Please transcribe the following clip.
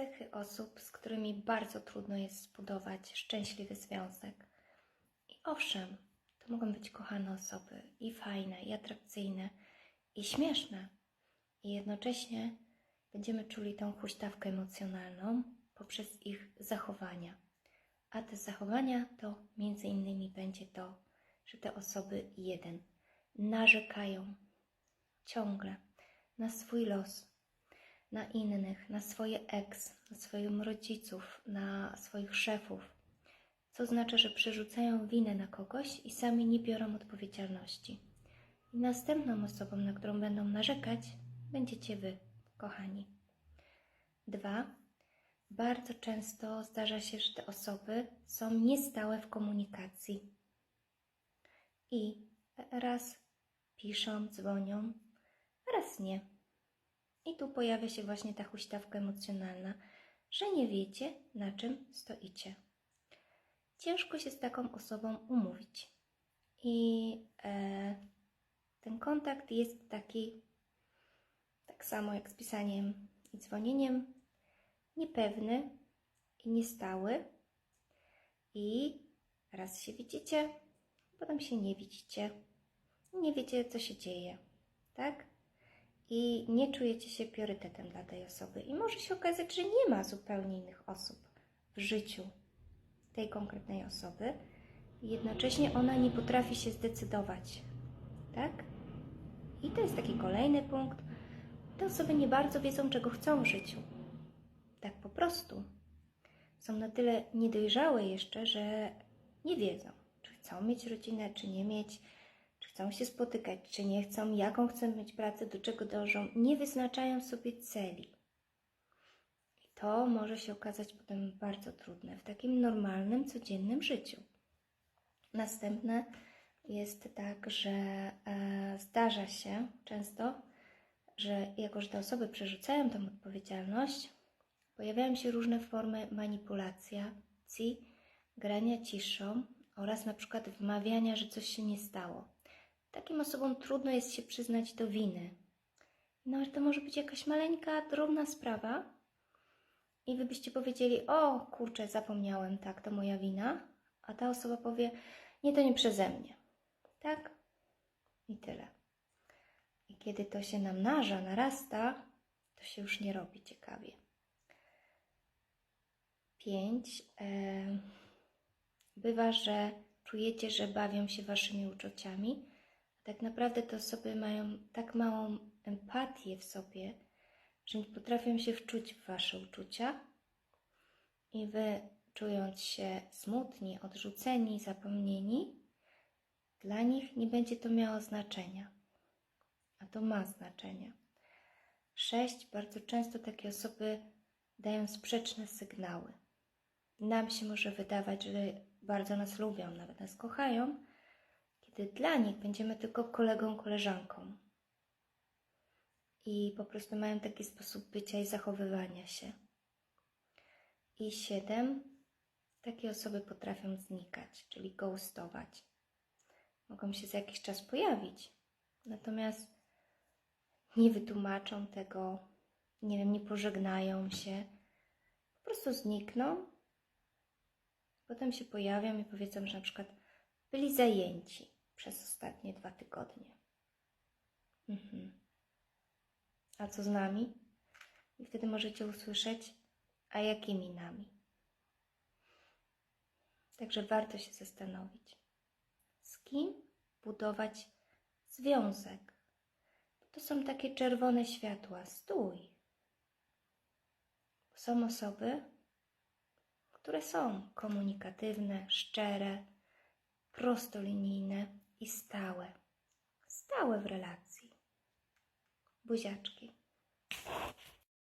cechy osób, z którymi bardzo trudno jest zbudować szczęśliwy związek. I owszem, to mogą być kochane osoby i fajne, i atrakcyjne, i śmieszne. I jednocześnie będziemy czuli tą huśtawkę emocjonalną poprzez ich zachowania. A te zachowania to między innymi będzie to, że te osoby jeden narzekają ciągle na swój los, na innych, na swoje ex, na swoich rodziców, na swoich szefów, co oznacza, że przerzucają winę na kogoś i sami nie biorą odpowiedzialności. I następną osobą, na którą będą narzekać, będziecie wy, kochani. Dwa, bardzo często zdarza się, że te osoby są niestałe w komunikacji i raz piszą, dzwonią, raz nie. I tu pojawia się właśnie ta huśtawka emocjonalna, że nie wiecie, na czym stoicie. Ciężko się z taką osobą umówić. I e, ten kontakt jest taki, tak samo jak z pisaniem i dzwonieniem, niepewny i niestały. I raz się widzicie, potem się nie widzicie. Nie wiecie, co się dzieje, tak? I nie czujecie się priorytetem dla tej osoby. I może się okazać, że nie ma zupełnie innych osób w życiu tej konkretnej osoby. Jednocześnie ona nie potrafi się zdecydować, tak? I to jest taki kolejny punkt. Te osoby nie bardzo wiedzą, czego chcą w życiu. Tak po prostu. Są na tyle niedojrzałe jeszcze, że nie wiedzą, czy chcą mieć rodzinę, czy nie mieć, chcą się spotykać, czy nie chcą, jaką chcą mieć pracę, do czego dążą. Nie wyznaczają sobie celi. I to może się okazać potem bardzo trudne w takim normalnym, codziennym życiu. Następne jest tak, że e, zdarza się często, że jako, że te osoby przerzucają tę odpowiedzialność, pojawiają się różne formy manipulacji, grania ciszą oraz na przykład wmawiania, że coś się nie stało. Takim osobom trudno jest się przyznać do winy. No, ale to może być jakaś maleńka, drobna sprawa i wy byście powiedzieli, o kurczę, zapomniałem, tak, to moja wina, a ta osoba powie, nie, to nie przeze mnie. Tak? I tyle. I kiedy to się namnaża, narasta, to się już nie robi ciekawie. Pięć. E, bywa, że czujecie, że bawią się waszymi uczuciami, tak naprawdę te osoby mają tak małą empatię w sobie, że nie potrafią się wczuć w wasze uczucia i wy, czując się smutni, odrzuceni, zapomnieni, dla nich nie będzie to miało znaczenia, a to ma znaczenie. Sześć. Bardzo często takie osoby dają sprzeczne sygnały. Nam się może wydawać, że bardzo nas lubią, nawet nas kochają, kiedy dla nich będziemy tylko kolegą, koleżanką. I po prostu mają taki sposób bycia i zachowywania się. I siedem. Takie osoby potrafią znikać, czyli ghostować mogą się za jakiś czas pojawić. Natomiast nie wytłumaczą tego, nie wiem, nie pożegnają się, po prostu znikną. Potem się pojawią i powiedzą, że na przykład byli zajęci przez ostatnie dwa tygodnie. Mhm. A co z nami? I wtedy możecie usłyszeć, a jakimi nami? Także warto się zastanowić z kim budować związek. To są takie czerwone światła. Stój. Są osoby, które są komunikatywne, szczere, prostolinijne i stałe. Stałe w relacji. Buziaczki.